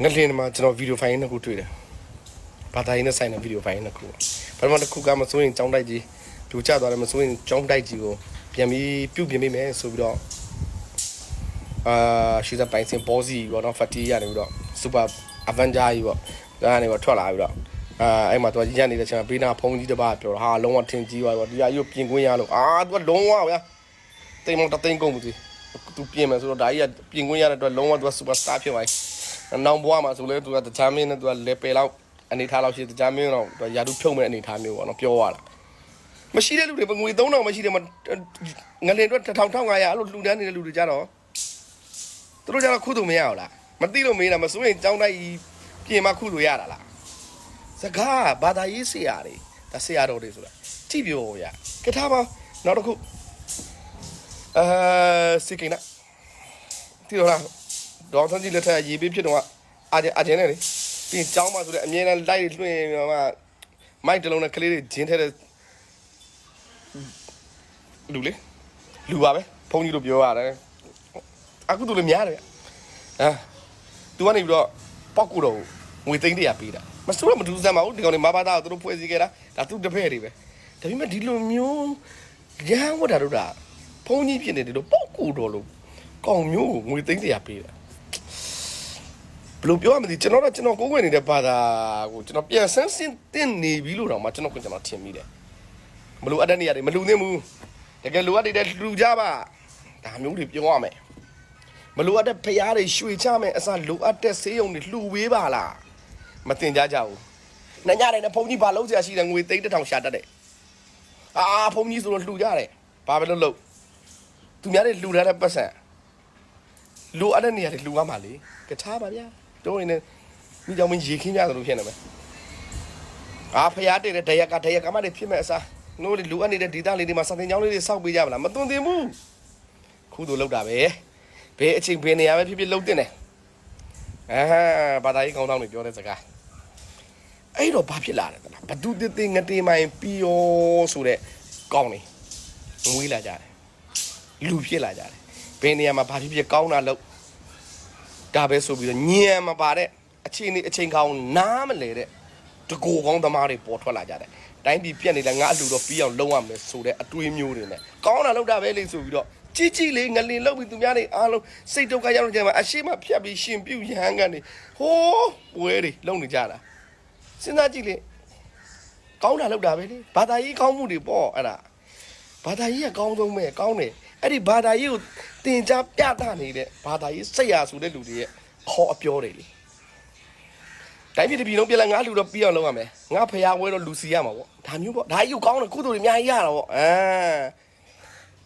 ငလင်းမှာကျွန်တော်ဗီဒီယိုဖိုင်နှစ်ခုတွေ့တယ်ဘာသာရေးနဲ့ဆိုင်တဲ့ဗီဒီယိုဖိုင်နှစ်ခုပထမတစ်ခုကမစိုးရင်ကြောင်းတိုက်ကြီးလူကျသွားတယ်မစိုးရင်ကြောင်းတိုက်ကြီးကိုပြန်ပြီးပြုတ်ပြင်ပေးမယ်ဆိုပြီးတော့အာရှိစပိုင်စင်ဘောစီပေါ့နော်ဖတီရနေပြီးတော့စူပါအဗန်ဂျာကြီးပေါ့ဒါကနေပေါ့ထွက်လာပြီးတော့အာအဲ့မှာသူကညနေတဲ့အချိန်မှာဘေးနာဖုန်းကြီးတစ်ပါးပြောတော့ဟာလုံးဝထင်ကြီးသွားပြီပေါ့ဒီဟာကြီးကိုပြင်ခွင့်ရလို့အာသူကလုံးဝဗျာတိမ်မောင်တသိန်းကုန်ပြီသူပြင်မယ်ဆိုတော့ဒါကြီးကပြင်ခွင့်ရတဲ့အတွက်လုံးဝသူကစူပါစတာဖြစ်သွားပြီ နောင်ဘွားမှာဆိုလဲသူကတခြားမင်းနဲ့သူကလေပယ်လောက်အနေထားလောက်ရှိတခြားမင်းတော့သူကယာတုဖြုတ်မဲ့အနေထားမျိုးပေါ့နော်ပြောရတာမရှိတဲ့လူတွေငွေ3000မရှိတယ်မငလင်အတွက်1500အဲ့လိုလှူဒန်းနေတဲ့လူတွေကြတော့သူတို့ကြတော့ခုတူမရအောင်လားမသိလို့မေးတာမစိုးရင်ကြောင်းတိုက်ပြင်မှာခုလိုရတာလားစကားဘာသာရေးဆရာတွေဒါဆရာတော်တွေဆိုတာကြည့်ပြောရကထားပါနောက်တစ်ခုအဲစိတ်ကိန်းနာတီတော့လား ဒေါက်တာကြီးလက်ထက်ရေးပေးဖြစ်တော့အာဂျင်အာဂျင်နဲ့လေပြီးရင်ကျောင်းမှာဆိုတဲ့အမြဲတမ်းလိုက်လွှင့်ပြီးမှမိုက်တလုံးနဲ့ကလေးတွေဂျင်းထဲတဲ့လူလေလူပါပဲဖုန်းကြီးတို့ပြောရတယ်အခုတို့လည်းများတယ်ဗျအာသူကနေပြီးတော့ပောက်ကူတော့ငွေသိန်းတရာပေးတာမစိုးတော့မဒူးစမ်းပါဘူးဒီကောင်တွေမဘာသာကိုသူတို့ဖွဲ့စည်းခဲ့တာဒါသူတပည့်တွေပဲဒါပေမဲ့ဒီလိုမျိုးရဟန်းဝတ်တာတို့တာဖုန်းကြီးဖြစ်နေတယ်လို့ပောက်ကူတော့လို့ကောင်မျိုးကိုငွေသိန်းတရာပေးတာ ဘယ်လိုပြောရမလဲကျွန်တော်တော့ကျွန်တော်ကိုယ်ဝင်နေတဲ့ဘာသာကိုကျွန်တော်ပြန်ဆန်းစင်းတင်နေပြီလို့တော့မှကျွန်တော်ကကျွန်တော်ထင်မိတယ်မလို့အပ်တဲ့နေရာတွေမလူသင့်ဘူးတကယ်လိုအပ်တဲ့လူကြပါဒါမျိုးတွေပြောရမယ်မလိုအပ်တဲ့ဖျားတွေရွှေချမယ်အစားလိုအပ်တဲ့ဆေးရုံတွေလှူဝေးပါလားမတင်ကြကြဘူးနှစ်ညတိုင်းနဲ့ဘုန်းကြီးဘာလုံးစရာရှိတယ်ငွေသိန်းတစ်ထောင်ရှာတတ်တယ်အာဘုန်းကြီးဆိုတော့လှူကြတယ်ဘာပဲလို့လို့သူများတွေလှူထားတဲ့ပတ်စံလိုအပ်တဲ့နေရာတွေလှူရမှာလေကထားပါဗျာ တော့ရင်လည်းမိကြောင်မင်းရေခင်းကြတယ်လို့ဖြစ်နေမယ်အာဖျားတဲ့တရက်ကတရက်ကမှလည်းဖြစ်မဲ့အစားနိုးလေလူအပ်နေတဲ့ဒေတာလေးတွေမှာစတင်ကြောင်းလေးတွေစောက်ပေးကြမလားမသွန်သင်ဘူးခုတို့လောက်တာပဲဘယ်အချိန်ဘယ်နေရာပဲဖြစ်ဖြစ်လုံးတင်တယ်အာဘာသာရေးကောင်းတောင်းတွေပြောတဲ့စကားအဲ့တော့ဘာဖြစ်လာလဲလားဘဒုတေတေငတေမိုင်ပီယောဆိုတဲ့ကောင်းနေငွေးလာကြတယ်လူဖြစ်လာကြတယ်ဘယ်နေရာမှာဘာဖြစ်ဖြစ်ကောင်းတာလို့ ဒါပဲဆိုပြီးတော့ညံမပါတဲ့အချိန်នេះအချိန်ကောင်းနားမလဲတဲ့တကူကောင်းသမားတွေပေါ်ထွက်လာကြတယ်တိုင်းပြည်ပြက်နေတယ်ငါအလူတော့ပြီးအောင်လုံးရမယ်ဆိုတဲ့အတွေးမျိုးတွေနဲ့ကောင်းတာလောက်တာပဲလေဆိုပြီးတော့ကြီးကြီးလေးငလင်လောက်ပြီးသူများတွေအားလုံးစိတ်ဒုက္ခရောက်နေကြမှာအရှိမဖြတ်ပြီးရှင်ပြုတ်ရဟန်းကနေဟိုးပွဲတွေလုံနေကြတာစဉ်းစားကြည့်လေကောင်းတာလောက်တာပဲလေဘာသာရေးကောင်းမှုတွေပေါ့အဲ့ဒါဘာသာရေးကကောင်းဆုံးပဲကောင်းတယ် အဲ့ဒီဘာသာရေးကိုတင် जा ပြသနေတဲ့ဘာသာရေးစိတ်ရဆိုတဲ့လူတွေရဲ့ခေါ်အပြောတွေလေတိုင်းပြည်တစ်ပြည်လုံးပြက်လက်ငါလူတော့ပြီးအောင်လုပ်ရမယ်ငါဖျားဝဲတော့လူစီရမှာပေါ့ဒါမျိုးပေါ့ဒါကြီးကိုကောင်းတယ်ကုသိုလ်တွေအများကြီးရတာပေါ့အာ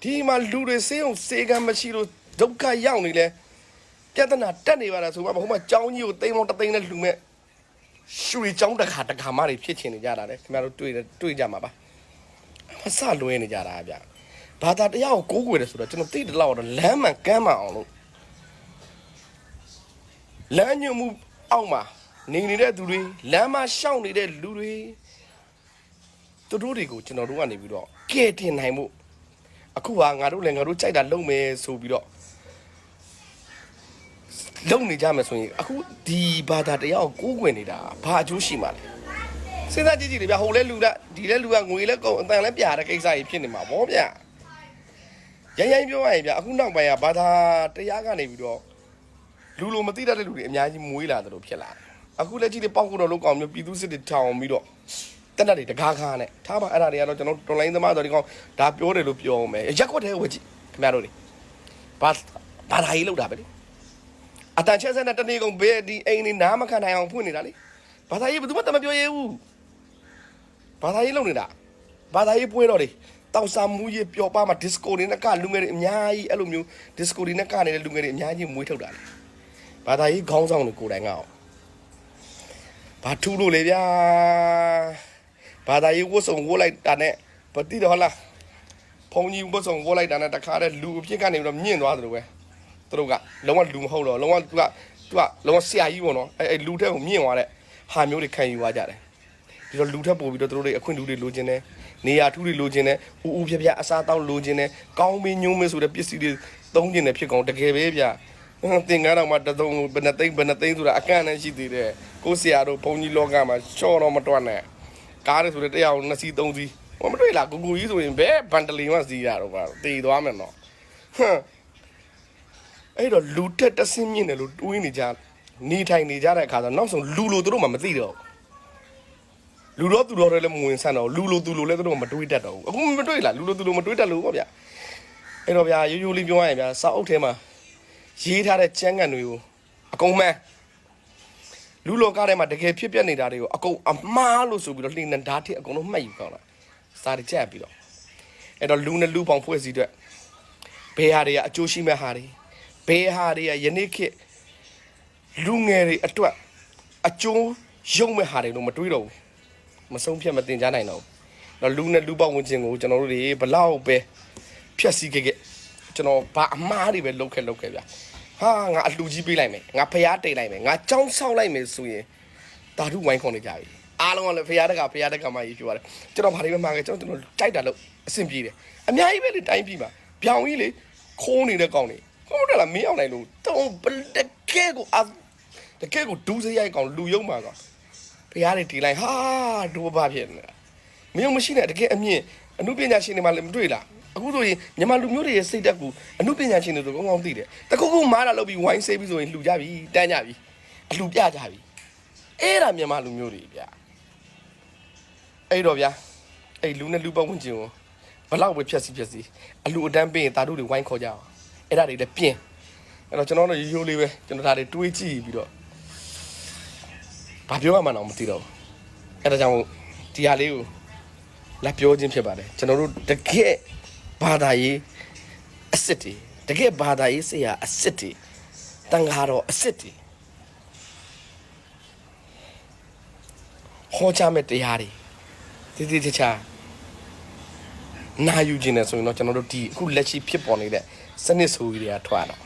ဒီမှာလူတွေစေးအောင်စေကံမရှိလို့ဒုက္ခရောက်နေလဲပြဿနာတက်နေပါလားဆိုမှဟိုမှာကြောင်းကြီးကိုတိမ်မောင်းတသိန်းနဲ့လူမဲ့ရွှေကြောင်းတစ်ခါတစ်ခါမှတွေဖြစ်ချင်နေကြတာလေခင်ဗျားတို့တွေ့တယ်တွေ့ကြမှာပါမဆလွဲနေကြတာဗျ ဘာသာတရားကိုကိုးကွယ်တယ်ဆိုတော့ကျွန်တော်သိတယ်လို့တော့လမ်းမှန်ကမ်းမှန်အောင်လို့လမ်းညွှန်မှုအောက်မှာနေနေတဲ့သူတွေလမ်းမှာရှောင်နေတဲ့လူတွေသူတို့တွေကိုကျွန်တော်တို့ကနေပြီးတော့ကဲတင်နိုင်မှုအခုဟာငါတို့လည်းငါတို့ကြိုက်တာလုပ်မယ်ဆိုပြီးတော့လုံနေကြမယ်ဆိုရင်အခုဒီဘာသာတရားကိုကိုးကွယ်နေတာဘာအကျိုးရှိမှာလဲစဉ်းစားကြည့်ကြည့်လေဗျဟိုလဲလူละဒီလဲလူကငွေလဲကုန်အတန်လဲပြာတဲ့ကိစ္စကြီးဖြစ်နေမှာဗောဗျ ရိုင်းရိုင်းပြောရရင်ဗျအခုနောက်ပိုင်းကဘာသာတရားကနေပြီးတော့လူလိုမသိတတ်တဲ့လူတွေအများကြီးမွေးလာတယ်လို့ဖြစ်လာတယ်အခုလက်ကြည့်တဲ့ပေါက်ကတော့လောက်ကောင်မျိုးပြည်သူစစ်တွေထောင်ပြီးတော့တက်တက်တွေတကားခါနဲ့ထားပါအဲ့ဒါတွေကတော့ကျွန်တော်တော်လိုင်းသမားဆိုဒီကောင်ဒါပြောတယ်လို့ပြောအောင်မယ်ရက်ကွက်တဲ့ဝကြည့်ခင်ဗျားတို့တွေဘာဘာသာရေးလောက်တာပဲလေအတန်ချက်ဆက်နဲ့တနေ့ကုန်ဘယ်ဒီအိမ်နေနားမခံနိုင်အောင်ဖွင့်နေတာလေဘာသာရေးဘယ်သူမှတမပြောရဘူးဘာသာရေးလောက်နေတာဘာသာရေးပွဲတော့လေ တောက်စားမူရေးပျော်ပါမှာဒစ်ကိုတွေနဲ့ကလူငယ်တွေအများကြီးအဲ့လိုမျိုးဒစ်ကိုတွေနဲ့ကနေတဲ့လူငယ်တွေအများကြီးမွေးထုတ်တာလေဘာသာရေးခေါင်းဆောင်တွေကိုယ်တိုင်ကအောင်ဘာထူးလို့လေဗျာဘာသာရေးဝတ်စုံဝတ်လိုက်တာနဲ့ဘာတိတော့ဟလားဖုန်ကြီးဝတ်စုံဝတ်လိုက်တာနဲ့တခါတည်းလူအဖြစ်ကနေပြီးတော့မြင့်သွားသလိုပဲသူတို့ကလုံးဝလူမဟုတ်တော့လုံးဝသူကသူကလုံးဝဆရာကြီးပေါ့နော်အဲအဲလူထက်ကိုမြင့်သွားတဲ့ဟာမျိုးတွေခံယူသွားကြတယ်ဒီတော့လူထက်ပို့ပြီးတော့သူတို့တွေအခွင့်အလူတွေလိုချင်တယ် နေရာထူးတွေလိုချင်တယ်ဦးဦးဖြဖြအစားတောက်လိုချင်တယ်ကောင်းမင်းညုံးမင်းဆိုတဲ့ပစ္စည်းတွေသုံးချင်တယ်ဖြစ်ကောင်တကယ်ပဲဗျဟသင်္ကန်းတော်မှာတသုံးကိုဘယ်နှသိန်းဘယ်နှသိန်းဆိုတာအကန့်နဲ့ရှိသေးတယ်ကိုဆရာတို့ဘုန်းကြီးလောကမှာရှော့တော့မတွက်နဲ့ကားတွေဆိုတဲ့တရားနှစ်စီးသုံးစီးဟောမတွေ့လားကိုကိုကြီးဆိုရင်ဘယ်ဘန်တလီမှစီးရတော့ပါတည်သွားမယ်နော်ဟမ်အဲ့တော့လူတက်တဆင်းမြင့်တယ်လို့တွေးနေကြနေထိုင်နေကြတဲ့အခါကျတော့နောက်ဆုံးလူလိုသူတို့မှမသိတော့ဘူး လူတော့သူတော်တွေလည်းမဝင်ဆန်းတော့ဘူးလူလိုသူလိုလည်းသူတို့ကမတွေးတတ်တော့ဘူးအခုမတွေးလားလူလိုသူလိုမတွေးတတ်လို့ပေါ့ဗျအဲ့တော့ဗျာရိုးရိုးလေးပြောရရင်ဗျာစာအုပ်ထဲမှာရေးထားတဲ့ကျမ်းဂန်တွေကိုအကုန်မှန်လူလောကထဲမှာတကယ်ဖြစ်ပျက်နေတာတွေကိုအကုန်အမှားလို့ဆိုပြီးတော့လှိနေဓာတ်ထစ်အကုန်လုံးမှတ်ယူကောင်းတာစာတကြက်ပြီးတော့အဲ့တော့လူနဲ့လူပေါင်းဖွဲ့စည်းတဲ့ဘယ်ဟာတွေကအကျိုးရှိမဲ့ဟာတွေဘယ်ဟာတွေကယနေ့ခေတ်လူငယ်တွေအတွက်အကျိုးရုံမဲ့ဟာတွေလို့မတွေးတော့ဘူး မဆုံးဖြတ်မတင်ကြနိုင်တော့ဘူးတော့လူနဲ့လူပေါင်းဝင်ခြင်းကိုကျွန်တော်တို့တွေဘလောက်ပဲဖြတ်စည်းခဲ့ခဲ့ကျွန်တော်ဘာအမားတွေပဲလုပ်ခဲ့လုပ်ခဲ့ဗျာဟာငါအလှကြီးပေးလိုက်မယ်ငါဖျားတိတ်လိုက်မယ်ငါចောင်းဆောက်လိုက်မယ်ဆိုရင်တာဓုဝိုင်းခွန်နေကြပြီအားလုံးကလည်းဖျားတက်ကဖျားတက်ကမှရေးပြောရတယ်ကျွန်တော်ဘာတွေပဲမှားခဲ့ကျွန်တော်ကျွန်တော်ကြိုက်တာလို့အဆင်ပြေတယ်အများကြီးပဲလေတိုင်းပြည်မှာပြောင်ကြီးလေခိုးနေတဲ့ကောင်တွေဟုတ်တယ်လားမင်းအောင်နိုင်လို့တုံးတကယ်ကိုအတကယ်ကိုဒူးစရိုက်ကောင်လူယုံမှာကောင် ဖျားတွေတီလိုက်ဟာဒူဘာဖြစ်နေတာမင်းမရှိနဲ့တကယ်အမြင့်အမှုပညာရှင်တွေမှလည်းမတွေ့လားအခုဆိုရင်မြန်မာလူမျိုးတွေရဲ့စိတ်ဓာတ်ကိုအမှုပညာရှင်တွေဆိုကောင်းကောင်းသိတယ်တခုခုမားတာလုပ်ပြီးဝိုင်းဆေးပြီးဆိုရင်လှူကြပြီတန်းကြပြီအလှူပြကြပြီအဲ့ဒါမြန်မာလူမျိုးတွေဗျအဲ့တော့ဗျာအဲ့လူနဲ့လူပတ်ဝန်းကျင်ကိုဘလောက်ပဲဖြတ်စီဖြတ်စီအလှူအတန်းပေးရင်တာတို့တွေဝိုင်းခေါ်ကြအောင်အဲ့ဒါတွေလည်းပြင်းအဲ့တော့ကျွန်တော်တို့ရိုးရိုးလေးပဲကျွန်တော်ဒါတွေတွေးကြည့်ပြီးတော့ ဘာပြောရမှန်းတော့မသိတော့ဘူးအဲ့ဒါကြောင့်ဒီဟာလေးကိုလာပြောခြင်းဖြစ်ပါတယ်ကျွန်တော်တို့တကယ်ဘာသာရေးအစ်စ်တွေတကယ်ဘာသာရေးဆရာအစ်စ်တွေတန်ဃာတော်အစ်စ်တွေဟောကြားမဲ့တရားတွေတည်တည်ချာချာနာယူခြင်းနဲ့ဆိုရင်တော့ကျွန်တော်တို့ဒီအခုလက်ရှိဖြစ်ပေါ်နေတဲ့စနစ်ဆိုကြီးတွေကထွက်တော့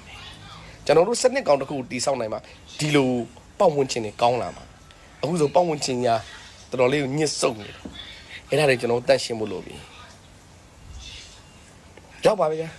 ကျွန်တော်တို့စနစ်ကောင်တစ်ခုတည်ဆောက်နိုင်မှာဒီလိုပတ်ဝန်းကျင်တွေကောင်းလာမှာ အခုဆိုပတ်ဝန်းကျင်ညာတော်တော်လေးကိုညှစ်ဆုပ်နေတယ်အဲ့ဒါတွေကျွန်တော်တတ်ရှင်းဖို့လိုပြီရောက်ပါပြီဗျာ